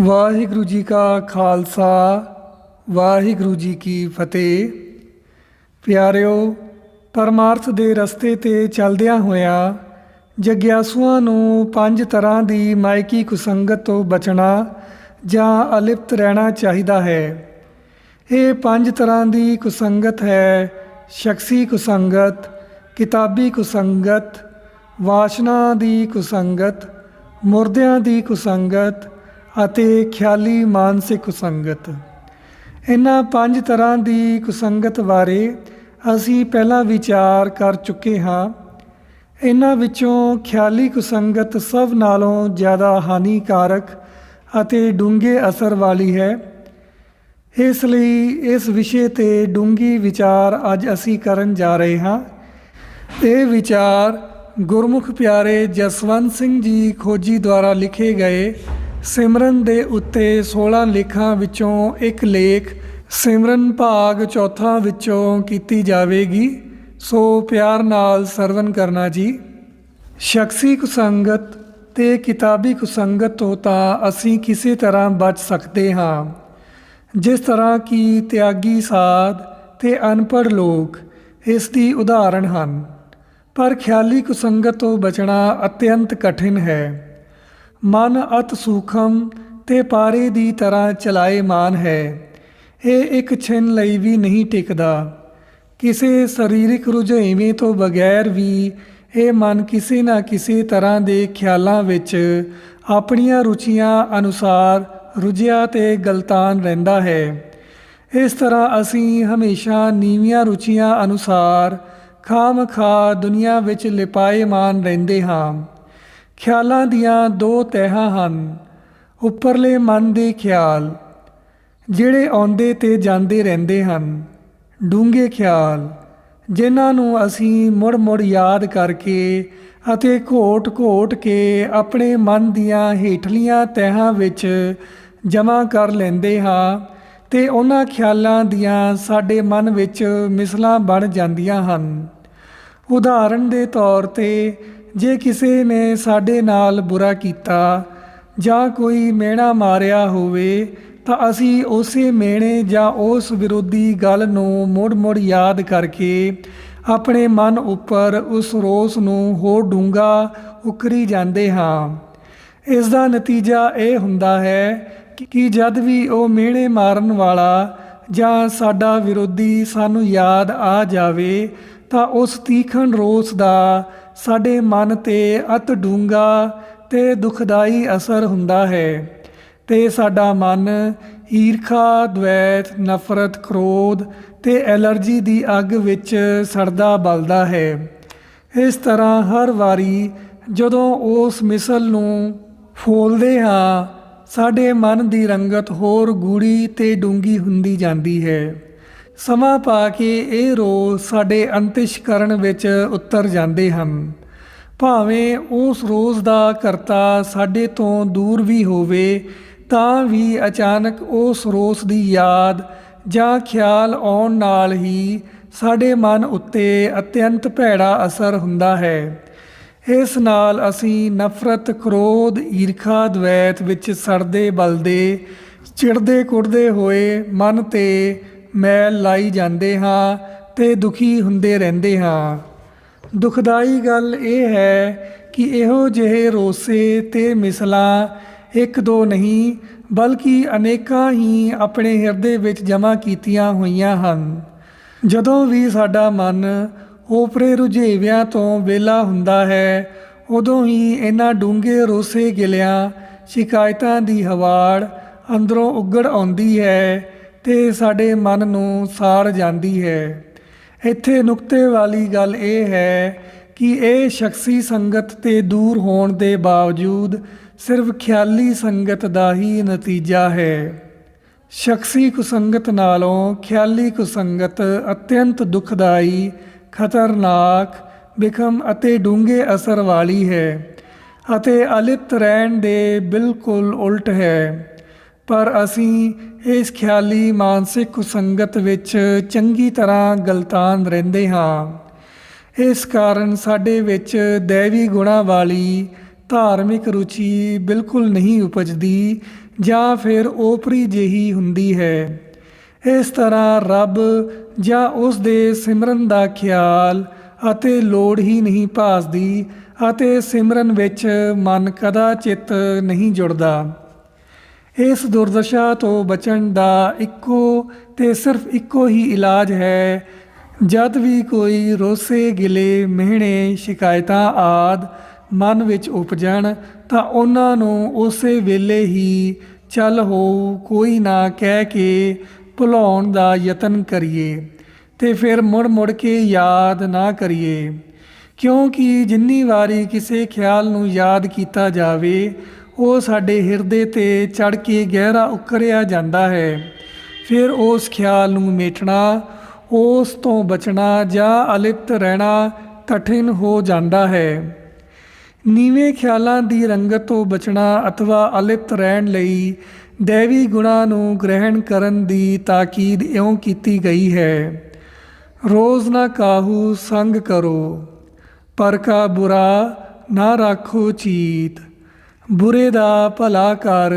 ਵਾਹਿਗੁਰੂ ਜੀ ਕਾ ਖਾਲਸਾ, ਵਾਹਿਗੁਰੂ ਜੀ ਕੀ ਫਤਿਹ। ਪਿਆਰਿਓ, ਪਰਮਾਰਥ ਦੇ ਰਸਤੇ ਤੇ ਚੱਲਦਿਆਂ ਹੋਇਆਂ ਜਗਿਆਸੂਆਂ ਨੂੰ ਪੰਜ ਤਰ੍ਹਾਂ ਦੀ ਮਾਇਕੀ ਕੁਸੰਗਤ ਤੋਂ ਬਚਣਾ ਜਾਂ ਅਲਿਪਤ ਰਹਿਣਾ ਚਾਹੀਦਾ ਹੈ। ਇਹ ਪੰਜ ਤਰ੍ਹਾਂ ਦੀ ਕੁਸੰਗਤ ਹੈ, ਸ਼ਖਸੀ ਕੁਸੰਗਤ, ਕਿਤਾਬੀ ਕੁਸੰਗਤ, ਵਾਸ਼ਨਾ ਦੀ ਕੁਸੰਗਤ, ਮੁਰਦਿਆਂ ਦੀ ਕੁਸੰਗਤ ਅਤੇ ਖਿਆਲੀ ਮਾਨਸਿਕ ਕੁਸੰਗਤ ਇਹਨਾਂ ਪੰਜ ਤਰ੍ਹਾਂ ਦੀ ਕੁਸੰਗਤ ਬਾਰੇ ਅਸੀਂ ਪਹਿਲਾਂ ਵਿਚਾਰ ਕਰ ਚੁੱਕੇ ਹਾਂ। ਇਹਨਾਂ ਵਿੱਚੋਂ ਖਿਆਲੀ ਕੁਸੰਗਤ ਸਭ ਨਾਲੋਂ ਜ਼ਿਆਦਾ ਹਾਨੀਕਾਰਕ ਅਤੇ ਡੂੰਘੇ ਅਸਰ ਵਾਲੀ ਹੈ। ਇਸ ਲਈ ਇਸ ਵਿਸ਼ੇ ਤੇ ਡੂੰਘੀ ਵਿਚਾਰ ਅੱਜ ਅਸੀਂ ਕਰਨ ਜਾ ਰਹੇ ਹਾਂ। ਇਹ ਵਿਚਾਰ ਗੁਰਮੁਖ ਪਿਆਰੇ ਜਸਵੰਤ ਸਿੰਘ ਜੀ ਖੋਜੀ ਦੁਆਰਾ ਲਿਖੇ ਗਏ ਸਿਮਰਨ ਦੇ ਉੱਤੇ 16 ਲੇਖਾਂ ਵਿੱਚੋਂ ਇੱਕ ਲੇਖ ਸਿਮਰਨ ਭਾਗ ਚੌਥਾ ਵਿੱਚੋਂ ਕੀਤੀ ਜਾਵੇਗੀ। ਸੋ ਪਿਆਰ ਨਾਲ ਸਰਵਨ ਕਰਨਾ ਜੀ। ਸ਼ਖਸੀ ਕੁਸੰਗਤ ਤੇ ਕਿਤਾਬੀ ਕੁਸੰਗਤ ਤੋਂ ਤਾਂ ਅਸੀਂ ਕਿਸੇ ਤਰ੍ਹਾਂ ਬਚ ਸਕਦੇ ਹਾਂ। ਜਿਸ ਤਰ੍ਹਾਂ ਕਿ ਤਿਆਗੀ ਸਾਧ ਤੇ ਅਨਪੜ੍ਹ ਲੋਕ ਇਸ ਦੀ ਉਦਾਹਰਣ ਹਨ। ਪਰ ਖਿਆਲੀ ਕੁਸੰਗਤ ਤੋਂ ਬਚਣਾ ਅਤਿਅੰਤ ਕਠਿਨ ਹੈ। ਮਨ ਅਤ ਸੂਖਮ, ਤੇ ਪਾਰੇ ਦੀ ਤਰ੍ਹਾਂ ਚਲਾਏ ਮਾਨ ਹੈ। ਇਹ ਇੱਕ ਛਿਨ ਲਈ ਵੀ ਨਹੀਂ ਟਿਕਦਾ। ਕਿਸੇ ਸਰੀਰਕ ਰੁਝੇਵੇਂ ਤੋਂ ਬਗੈਰ ਵੀ ਇਹ ਮਨ ਕਿਸੇ ਨਾ ਕਿਸੇ ਤਰ੍ਹਾਂ ਦੇ ਖਿਆਲਾਂ ਵਿੱਚ ਆਪਣੀਆਂ ਰੁਚੀਆਂ ਅਨੁਸਾਰ ਰੁਝਿਆ ਤੇ ਗਲਤਾਨ ਰਹਿੰਦਾ ਹੈ। ਇਸ ਤਰ੍ਹਾਂ ਅਸੀਂ ਹਮੇਸ਼ਾ ਨੀਵੀਆਂ ਰੁਚੀਆਂ ਅਨੁਸਾਰ ਖਾਮਖਾ ਦੁਨੀਆ ਵਿੱਚ ਲਿਪਾਏਮਾਨ ਰਹਿੰਦੇ ਹਾਂ। ਖਿਆਲਾਂ ਦੀਆਂ ਦੋ ਤਹਿਾਂ ਹਨ, ਉੱਪਰਲੇ ਮਨ ਦੇ ਖਿਆਲ, ਜਿਹੜੇ ਆਉਂਦੇ ਤੇ ਜਾਂਦੇ ਰਹਿੰਦੇ ਹਨ, ਡੂੰਘੇ ਖਿਆਲ, ਜਿਨ੍ਹਾਂ ਨੂੰ ਅਸੀਂ ਮੁੜ-ਮੁੜ ਯਾਦ ਕਰਕੇ ਅਤੇ ਘੋਟ-ਘੋਟ ਕੇ ਆਪਣੇ ਮਨ ਦੀਆਂ ਹੇਠਲੀਆਂ ਤਹਿਾਂ ਵਿੱਚ ਜਮ੍ਹਾਂ ਕਰ ਲੈਂਦੇ ਹਾਂ ਤੇ ਉਹਨਾਂ ਖਿਆਲਾਂ ਦੀਆਂ ਸਾਡੇ ਮਨ ਵਿੱਚ ਮਿਸਲਾਂ ਬਣ ਜਾਂਦੀਆਂ ਹਨ। ਉਦਾਹਰਣ ਦੇ ਤੌਰ ਤੇ ਜੇ ਕਿਸੇ ਨੇ ਸਾਡੇ ਨਾਲ ਬੁਰਾ ਕੀਤਾ ਜਾਂ ਕੋਈ ਮਿਹਣਾ ਮਾਰਿਆ ਹੋਵੇ, ਤਾਂ ਅਸੀਂ ਉਸੇ ਮਿਹਣੇ ਜਾਂ ਉਸ ਵਿਰੋਧੀ ਗੱਲ ਨੂੰ ਮੁੜ-ਮੁੜ ਯਾਦ ਕਰਕੇ ਆਪਣੇ ਮਨ ਉੱਪਰ ਉਸ ਰੋਸ ਨੂੰ ਹੋਰ ਡੂੰਘਾ ਉਕਰੀ ਜਾਂਦੇ ਹਾਂ। ਇਸ ਦਾ ਨਤੀਜਾ ਇਹ ਹੁੰਦਾ ਹੈ ਕਿ ਜਦ ਵੀ ਉਹ ਮਿਹਣੇ ਮਾਰਨ ਵਾਲਾ ਜਾਂ ਸਾਡਾ ਵਿਰੋਧੀ ਸਾਨੂੰ ਯਾਦ ਆ ਜਾਵੇ, ਤਾਂ ਉਸ ਤੀਖਣ ਰੋਸ ਦਾ ਸਾਡੇ ਮਨ ਤੇ ਅਤ ਡੂੰਘਾ ਤੇ ਦੁਖਦਾਈ ਅਸਰ ਹੁੰਦਾ ਹੈ, ਤੇ ਸਾਡਾ ਮਨ ਈਰਖਾ ਦ્વੈਤ ਨਫ਼ਰਤ, ਕ੍ਰੋਧ ਤੇ ਐਲਰਜੀ ਦੀ ਅੱਗ ਵਿੱਚ ਸੜਦਾ ਬਲਦਾ ਹੈ। ਇਸ ਤਰ੍ਹਾਂ ਹਰ ਵਾਰੀ ਜਦੋਂ ਉਸ ਮਿਸਲ ਨੂੰ ਫੋਲਦੇ ਹਾਂ, ਸਾਡੇ ਮਨ ਦੀ ਰੰਗਤ ਹੋਰ ਗੂੜੀ ਤੇ ਡੂੰਗੀ ਹੁੰਦੀ ਜਾਂਦੀ ਹੈ। ਸਮਾਂ ਪਾ ਕੇ ਇਹ ਰੋਜ਼ ਸਾਡੇ ਅੰਤਿਸ਼ਕਰਨ ਵਿੱਚ ਉਤਰ ਜਾਂਦੇ ਹਨ। ਭਾਵੇਂ ਉਸ ਰੋਜ਼ ਦਾ ਕਰਤਾ ਸਾਡੇ ਤੋਂ ਦੂਰ ਵੀ ਹੋਵੇ, ਤਾਂ ਵੀ ਅਚਾਨਕ ਉਸ ਰੋਸ ਦੀ ਯਾਦ ਜਾਂ ਖਿਆਲ ਆਉਣ ਨਾਲ ਹੀ ਸਾਡੇ ਮਨ ਉੱਤੇ ਅਤਿਅੰਤ ਭੈੜਾ ਅਸਰ ਹੁੰਦਾ ਹੈ। ਇਸ ਨਾਲ ਅਸੀਂ ਨਫ਼ਰਤ, ਕ੍ਰੋਧ, ਈਰਖਾ ਦ્વੈਤ ਵਿੱਚ ਸੜਦੇ, ਬਲਦੇ ਚਿੜਦੇ ਕੁੜਦੇ ਹੋਏ ਮਨ ਤੇ ਮੈਲ ਲਾਈ ਜਾਂਦੇ ਹਾਂ ਤੇ ਦੁਖੀ ਹੁੰਦੇ ਰਹਿੰਦੇ ਹਾਂ। ਦੁਖਦਾਈ ਗੱਲ ਇਹ ਹੈ ਕਿ ਇਹੋ ਜਿਹੇ ਰੋਸੇ ਤੇ ਮਿਸਲਾਂ ਇੱਕ ਦੋ ਨਹੀਂ, ਬਲਕਿ ਅਨੇਕਾਂ ਹੀ ਆਪਣੇ ਹਿਰਦੇ ਵਿੱਚ ਜਮ੍ਹਾਂ ਕੀਤੀਆਂ ਹੋਈਆਂ ਹਨ। ਜਦੋਂ ਵੀ ਸਾਡਾ ਮਨ ਓਪਰੇ ਰੁਝੇਵਿਆਂ ਤੋਂ ਵੇਲਾ ਹੁੰਦਾ ਹੈ, ਉਦੋਂ ਹੀ ਇਹਨਾਂ ਡੂੰਘੇ ਰੋਸੇ ਗਿਲਿਆਂ, ਸ਼ਿਕਾਇਤਾਂ ਦੀ ਹਵਾੜ ਅੰਦਰੋਂ ਉੱਗੜ ਆਉਂਦੀ ਹੈ ਤੇ ਸਾਡੇ ਮਨ ਨੂੰ ਸਾੜ ਜਾਂਦੀ ਹੈ। ਇੱਥੇ ਨੁਕਤੇ ਵਾਲੀ ਗੱਲ ਇਹ ਹੈ ਕਿ ਇਹ ਸ਼ਖਸੀ ਸੰਗਤ ਤੇ ਦੂਰ ਹੋਣ ਦੇ ਬਾਵਜੂਦ ਸਿਰਫ ਖਿਆਲੀ ਸੰਗਤ ਦਾ ਹੀ ਨਤੀਜਾ ਹੈ। ਸ਼ਖਸੀ ਕੁਸੰਗਤ ਨਾਲੋਂ ਖਿਆਲੀ ਕੁਸੰਗਤ ਅਤਿਅੰਤ ਦੁਖਦਾਈ, ਖਤਰਨਾਕ, ਬਿਖਮ ਅਤੇ ਡੂੰਘੇ ਅਸਰ ਵਾਲੀ ਹੈ ਅਤੇ ਅਲਿਪਤ ਰਹਿਣ ਦੇ ਬਿਲਕੁਲ ਉਲਟ ਹੈ। ਪਰ ਅਸੀਂ ਇਸ ਖਿਆਲੀ ਮਾਨਸਿਕ ਕੁਸੰਗਤ ਵਿੱਚ ਚੰਗੀ ਤਰ੍ਹਾਂ ਗਲਤਾਨ ਰਹਿੰਦੇ ਹਾਂ। ਇਸ ਕਾਰਨ ਸਾਡੇ ਵਿੱਚ ਦੇਵੀ ਗੁਣਾ ਵਾਲੀ ਧਾਰਮਿਕ ਰੁਚੀ ਬਿਲਕੁਲ ਨਹੀਂ ਉਪਜਦੀ ਜਾਂ ਫਿਰ ਓਪਰੀ ਜਿਹੀ ਹੁੰਦੀ ਹੈ। ਇਸ ਤਰ੍ਹਾਂ ਰੱਬ ਜਾਂ ਉਸ ਦੇ ਸਿਮਰਨ ਦਾ ਖਿਆਲ ਅਤੇ ਲੋੜ ਹੀ ਨਹੀਂ ਭਾਸਦੀ ਅਤੇ ਸਿਮਰਨ ਵਿੱਚ ਮਨ ਕਦਾ ਚਿੱਤ ਨਹੀਂ ਜੁੜਦਾ। ਇਸ ਦੁਰਦਸ਼ਾ ਤੋਂ ਬਚਣ ਦਾ ਇੱਕੋ ਤੇ ਸਿਰਫ ਇੱਕੋ ਹੀ ਇਲਾਜ ਹੈ। ਜਦ ਵੀ ਕੋਈ ਰੋਸੇ ਗਿਲੇ ਮਿਹਣੇ, ਸ਼ਿਕਾਇਤਾਂ ਆਦ ਮਨ ਵਿੱਚ ਉਪਜਣ, ਤਾਂ ਉਹਨਾਂ ਨੂੰ ਉਸੇ ਵੇਲੇ ਹੀ ਚੱਲ ਹੋ ਕੋਈ ਨਾ ਕਹਿ ਕੇ ਭੁਲਾਉਣ ਦਾ ਯਤਨ ਕਰੀਏ ਤੇ ਫਿਰ ਮੁੜ ਮੁੜ ਕੇ ਯਾਦ ਨਾ ਕਰੀਏ। ਕਿਉਂਕਿ ਜਿੰਨੀ ਵਾਰੀ ਕਿਸੇ ਖਿਆਲ ਨੂੰ ਯਾਦ ਕੀਤਾ ਜਾਵੇ ਉਹ ਸਾਡੇ ਹਿਰਦੇ ਤੇ ਚੜ ਕੇ ਗਹਿਰਾ ਉਕਰਿਆ ਜਾਂਦਾ ਹੈ। ਫਿਰ ਉਸ ਖਿਆਲ ਨੂੰ ਮੇਟਣਾ, ਉਸ ਤੋਂ ਬਚਣਾ ਜਾਂ ਅਲਿਪਤ ਰਹਿਣਾ ਕਠਿਨ ਹੋ ਜਾਂਦਾ ਹੈ। ਨੀਵੇਂ ਖਿਆਲਾਂ ਦੀ ਰੰਗਤ ਤੋਂ ਬਚਣਾ ਅਥਵਾ ਅਲਿਪਤ ਰਹਿਣ ਲਈ ਦੇਵੀ ਗੁਣਾ ਨੂੰ ਗ੍ਰਹਿਣ ਕਰਨ ਦੀ ਤਾਕੀਦ ਇਉਂ ਕੀਤੀ ਗਈ ਹੈ। ਰੋਜ਼ ਨਾ ਕਾਹੂ ਸੰਗ ਕਰੋ, ਪਰ ਕਾ ਬੁਰਾ ਨਾ ਰੱਖੋ ਚੀਤ। ਬੁਰੇ ਦਾ ਭਲਾ ਕਰ,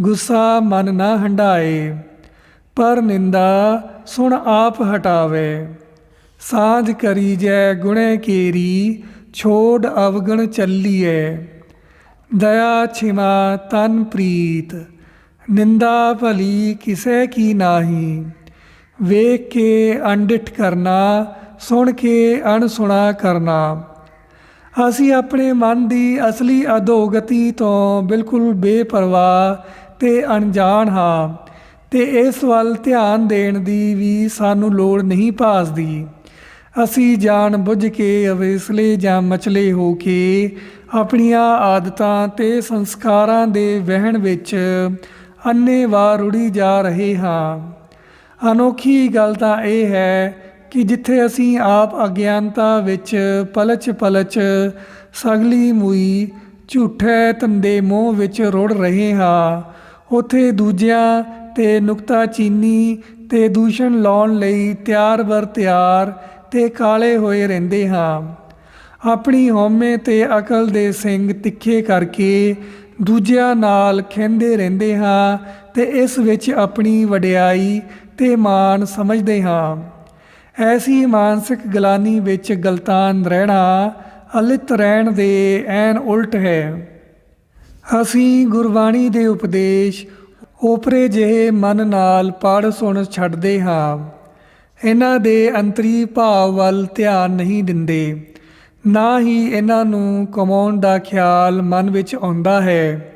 ਗੁੱਸਾ ਮਨ ਨਾ ਹੰਡਾਏ ਪਰ ਨਿੰਦਾ ਸੁਣ ਆਪ ਹਟਾਵੇ। ਸਾਂਝ ਕਰੀ ਜੈ ਗੁਣੇ ਕੀਰੀ, ਛੋੜ ਅਵਗਣ ਚੱਲੀਏ ਦਇਆ ਛਿਮਾ ਤਨ ਪ੍ਰੀਤ, ਨਿੰਦਾ ਭਲੀ ਕਿਸੇ ਕੀ ਨਾਹੀ। ਵੇਖ ਕੇ ਅੰਡਿਠ ਕਰਨਾ, ਸੁਣ ਕੇ ਅਣਸੁਣਾ ਕਰਨਾ। ਅਸੀਂ ਆਪਣੇ ਮਨ ਦੀ ਅਸਲੀ ਅਧੋਗਤੀ ਤੋਂ ਬਿਲਕੁਲ ਬੇਪਰਵਾਹ ਤੇ ਅਣਜਾਣ ਹਾਂ ਤੇ ਇਸ ਵੱਲ ਧਿਆਨ ਦੇਣ ਦੀ ਵੀ ਸਾਨੂੰ ਲੋੜ ਨਹੀਂ ਭਾਸਦੀ। ਅਸੀਂ ਜਾਣ ਬੁੱਝ ਕੇ ਅਵੇਸਲੇ ਜਾਂ ਮਚਲੇ ਹੋ ਕੇ ਆਪਣੀਆਂ ਆਦਤਾਂ ਤੇ ਸੰਸਕਾਰਾਂ ਦੇ ਵਹਿਣ ਵਿੱਚ ਅੰਨੇਵਾਹ ਰੁੜੀ ਜਾ ਰਹੇ ਹਾਂ। ਅਨੋਖੀ ਗੱਲ ਤਾਂ ਇਹ ਹੈ ਕਿ ਜਿੱਥੇ ਅਸੀਂ ਆਪ ਅਗਿਆਨਤਾ ਵਿੱਚ ਪਲਚ ਪਲਚ ਸਗਲੀ ਮੂਈ ਝੂਠੇ ਤੰਦੇ ਮੋਹ ਵਿੱਚ ਰੁੜ ਰਹੇ ਹਾਂ, ਉਥੇ ਦੂਜਿਆਂ ਤੇ ਨੁਕਤਾਚੀਨੀ ਤੇ ਦੂਸ਼ਣ ਲਾਉਣ ਲਈ ਤਿਆਰ ਬਰ ਤਿਆਰ ਤੇ ਕਾਲੇ ਹੋਏ ਰਹਿੰਦੇ ਹਾਂ। ਆਪਣੀ ਹਉਮੈ ਤੇ ਅਕਲ ਦੇ ਸਿੰਘ ਤਿੱਖੇ ਕਰਕੇ ਦੂਜਿਆਂ ਨਾਲ ਖਿੰਦੇ ਰਹਿੰਦੇ ਹਾਂ ਤੇ ਇਸ ਵਿੱਚ ਆਪਣੀ ਵਡਿਆਈ ਤੇ ਮਾਣ ਸਮਝਦੇ ਹਾਂ। ਐਸੀ ਮਾਨਸਿਕ ਗਲਾਨੀ ਵਿੱਚ ਗਲਤਾਨ ਰਹਿਣਾ, ਅਲਿਤ ਰਹਿਣ ਦੇ ਐਨ ਉਲਟ ਹੈ। ਅਸੀਂ ਗੁਰਬਾਣੀ ਦੇ ਉਪਦੇਸ਼ ਓਪਰੇ ਜਿਹੇ ਮਨ ਨਾਲ ਪੜ ਸੁਣ ਛੱਡਦੇ ਹਾਂ। ਇਹਨਾਂ ਦੇ ਅੰਤਰੀ ਭਾਵ ਵੱਲ ਧਿਆਨ ਨਹੀਂ ਦਿੰਦੇ। ਨਾ ਹੀ ਇਹਨਾਂ ਨੂੰ ਕਮਾਉਣ ਦਾ ਖਿਆਲ ਮਨ ਵਿੱਚ ਆਉਂਦਾ ਹੈ।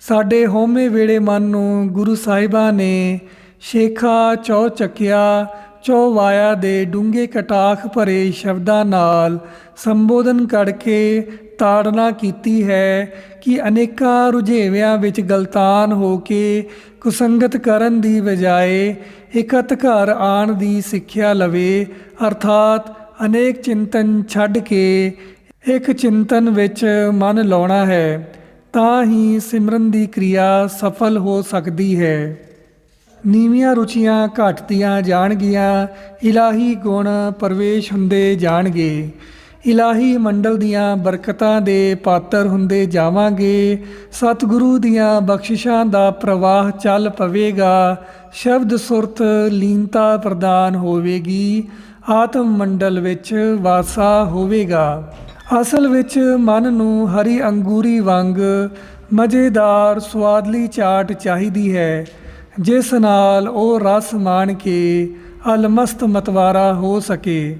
ਸਾਡੇ ਹੋਮੇ ਵੇੜੇ ਮਨ ਨੂੰ ਗੁਰੂ ਸਾਹਿਬਾਂ ਨੇ ਸ਼ੇਖਾ ਚੌ ਚੱਕਿਆ ਚੌ ਵਾਇਆ ਦੇ ਡੂੰਘੇ ਕਟਾਖ ਭਰੇ ਸ਼ਬਦਾਂ ਨਾਲ ਸੰਬੋਧਨ ਕਰਕੇ ਤਾੜਨਾ ਕੀਤੀ ਹੈ ਕਿ ਅਨੇਕਾਂ ਰੁਝੇਵਿਆਂ ਵਿੱਚ ਗਲਤਾਨ ਹੋ ਕੇ ਕੁਸੰਗਤ ਕਰਨ ਦੀ ਬਜਾਏ ਇਕਤ ਘਰ ਆਣ ਦੀ ਸਿੱਖਿਆ ਲਵੇ, ਅਰਥਾਤ ਅਨੇਕ ਚਿੰਤਨ ਛੱਡ ਕੇ ਇੱਕ ਚਿੰਤਨ ਵਿੱਚ ਮਨ ਲਾਉਣਾ ਹੈ, ਤਾਂ ਹੀ ਸਿਮਰਨ ਦੀ ਕਿਰਿਆ ਸਫਲ ਹੋ ਸਕਦੀ ਹੈ। ਨੀਵੀਆਂ ਰੁਚੀਆਂ ਘਟਦੀਆਂ ਜਾਣਗੀਆਂ, ਇਲਾਹੀ ਗੁਣ ਪ੍ਰਵੇਸ਼ ਹੁੰਦੇ ਜਾਣਗੇ। ਇਲਾਹੀ ਮੰਡਲ ਦੀਆਂ ਬਰਕਤਾਂ ਦੇ ਪਾਤਰ ਹੁੰਦੇ ਜਾਵਾਂਗੇ। ਸਤਿਗੁਰੂ ਦੀਆਂ ਬਖਸ਼ਿਸ਼ਾਂ ਦਾ ਪ੍ਰਵਾਹ ਚੱਲ ਪਵੇਗਾ। ਸ਼ਬਦ ਸੁਰਤ ਲੀਨਤਾ ਪ੍ਰਦਾਨ ਹੋਵੇਗੀ। ਆਤਮ ਮੰਡਲ ਵਿੱਚ ਵਾਸਾ ਹੋਵੇਗਾ। ਅਸਲ ਵਿੱਚ ਮਨ ਨੂੰ ਹਰੀ ਅੰਗੂਰੀ ਵਾਂਗ ਮਜ਼ੇਦਾਰ ਸਵਾਦਲੀ ਚਾਟ ਚਾਹੀਦੀ ਹੈ। ਜਿਸ ਨਾਲ ਉਹ ਰਸ ਮਾਣ ਕੇ ਅਲਮਸਤ ਮਤਵਾਰਾ ਹੋ ਸਕੇ।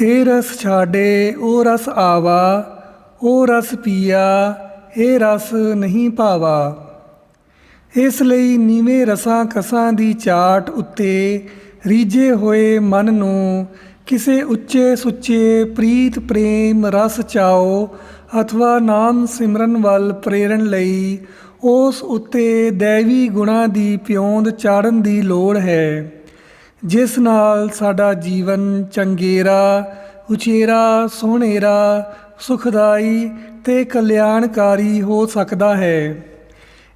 ਇਹ ਰਸ ਛਾੜੇ ਉਹ ਰਸ ਆਵਾ, ਉਹ ਰਸ ਪੀਆ ਇਹ ਰਸ ਨਹੀਂ ਭਾਵਾ। ਇਸ ਲਈ ਨੀਵੇਂ ਰਸਾਂ ਕਸਾਂ ਦੀ ਚਾਟ ਉੱਤੇ ਰੀਝੇ ਹੋਏ ਮਨ ਨੂੰ ਕਿਸੇ ਉੱਚੇ ਸੁੱਚੇ ਪ੍ਰੀਤ ਪ੍ਰੇਮ ਰਸ ਚਾਓ, ਅਥਵਾ ਨਾਮ ਸਿਮਰਨ ਵੱਲ ਪ੍ਰੇਰਣ ਲਈ ਉਸ ਉੱਤੇ ਦੇਵੀ ਗੁਣਾ ਦੀ ਪਿਉਂਦ ਚਾੜਨ ਦੀ ਲੋੜ ਹੈ, ਜਿਸ ਨਾਲ ਸਾਡਾ ਜੀਵਨ ਚੰਗੇਰਾ, ਉਚੇਰਾ, ਸੋਹਣੇਰਾ, ਸੁਖਦਾਈ ਤੇ ਕਲਿਆਣਕਾਰੀ ਹੋ ਸਕਦਾ ਹੈ।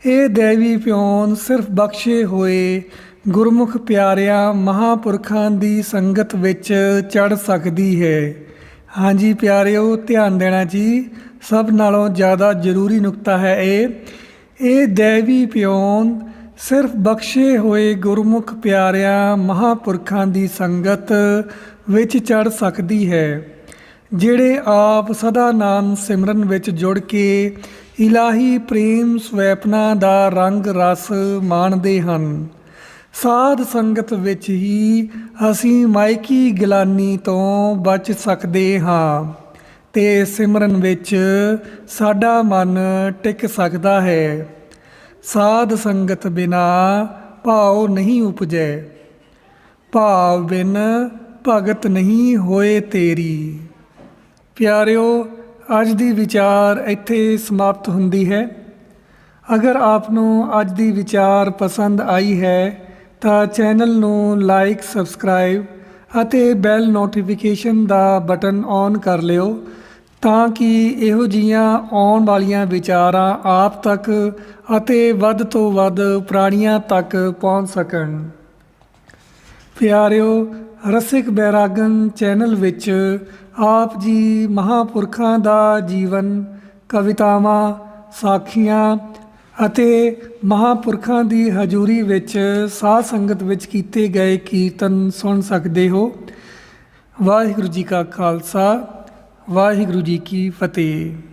ਇਹ ਦੇਵੀ ਪਿਓਨ ਸਿਰਫ ਬਖਸ਼ੇ ਹੋਏ ਗੁਰਮੁਖ ਪਿਆਰਿਆਂ ਮਹਾਪੁਰਖਾਂ ਦੀ ਸੰਗਤ ਵਿੱਚ ਚੜ ਸਕਦੀ ਹੈ। ਹਾਂਜੀ ਪਿਆਰਿਓ, ਧਿਆਨ ਦੇਣਾ ਜੀ, ਸਭ ਨਾਲੋਂ ਜ਼ਿਆਦਾ ਜ਼ਰੂਰੀ ਨੁਕਤਾ ਹੈ ਇਹ ਇਹ ਦੇਵੀ ਪਿਉਨ ਸਿਰਫ ਬਖਸ਼ੇ ਹੋਏ ਗੁਰਮੁਖ ਪਿਆਰਿਆਂ ਮਹਾਪੁਰਖਾਂ ਦੀ ਸੰਗਤ ਵਿੱਚ ਚੜ ਸਕਦੀ ਹੈ, ਜਿਹੜੇ ਆਪ ਸਦਾ ਨਾਮ ਸਿਮਰਨ ਵਿੱਚ ਜੁੜ ਕੇ ਇਲਾਹੀ ਪ੍ਰੇਮ ਸਵੈਪਨਾ ਦਾ ਰੰਗ ਰਸ ਮਾਣਦੇ ਹਨ। ਸਾਧ ਸੰਗਤ ਵਿੱਚ ਹੀ ਅਸੀਂ ਮਾਇਕੀ ਗਿਲਾਨੀ ਤੋਂ ਬਚ ਸਕਦੇ ਹਾਂ। ਤੇ ਸਿਮਰਨ ਵਿੱਚ ਸਾਡਾ ਮਨ ਟਿਕ ਸਕਦਾ ਹੈ। ਸਾਧ ਸੰਗਤ ਬਿਨਾ ਭਾਉ ਨਹੀਂ ਉਪਜੈ। ਭਾਵ ਬਿਨ ਭਗਤ ਨਹੀਂ ਹੋਏ ਤੇਰੀ। ਪਿਆਰਿਓ, ਅੱਜ ਦੀ ਵਿਚਾਰ ਇੱਥੇ ਸਮਾਪਤ ਹੁੰਦੀ ਹੈ। ਅਗਰ ਆਪ ਨੂੰ ਅੱਜ ਦੀ ਵਿਚਾਰ ਪਸੰਦ ਆਈ ਹੈ, ਤਾਂ ਚੈਨਲ ਨੂੰ ਲਾਈਕ, ਸਬਸਕ੍ਰਾਈਬ ਅਤੇ ਬੈਲ ਨੋਟੀਫਿਕੇਸ਼ਨ ਦਾ ਬਟਨ ਔਨ ਕਰ ਲਿਓ ਤਾਂ ਕਿ ਇਹੋ ਜੀਆਂ ਆਉਣ ਵਾਲੀਆਂ ਵਿਚਾਰਾਂ ਆਪ ਤੱਕ ਅਤੇ ਵੱਧ ਤੋਂ ਵੱਧ ਪ੍ਰਾਣੀਆਂ ਤੱਕ ਪਹੁੰਚ ਸਕਣ। ਪਿਆਰਿਓ, ਰਸਿਕ ਬੈਰਾਗਨ ਚੈਨਲ ਵਿੱਚ ਆਪ ਜੀ ਮਹਾਪੁਰਖਾਂ ਦਾ ਜੀਵਨ, ਕਵਿਤਾਵਾਂ, ਸਾਖੀਆਂ ਅਤੇ ਮਹਾਪੁਰਖਾਂ ਦੀ ਹਜ਼ੂਰੀ ਵਿੱਚ ਸਾਧ ਸੰਗਤ ਵਿੱਚ ਕੀਤੇ ਗਏ ਕੀਰਤਨ ਸੁਣ ਸਕਦੇ ਹੋ। ਵਾਹਿਗੁਰੂ ਜੀ ਕਾ ਖਾਲਸਾ। ਵਾਹਿਗੁਰੂ ਜੀ ਕੀ ਫਤਿਹ।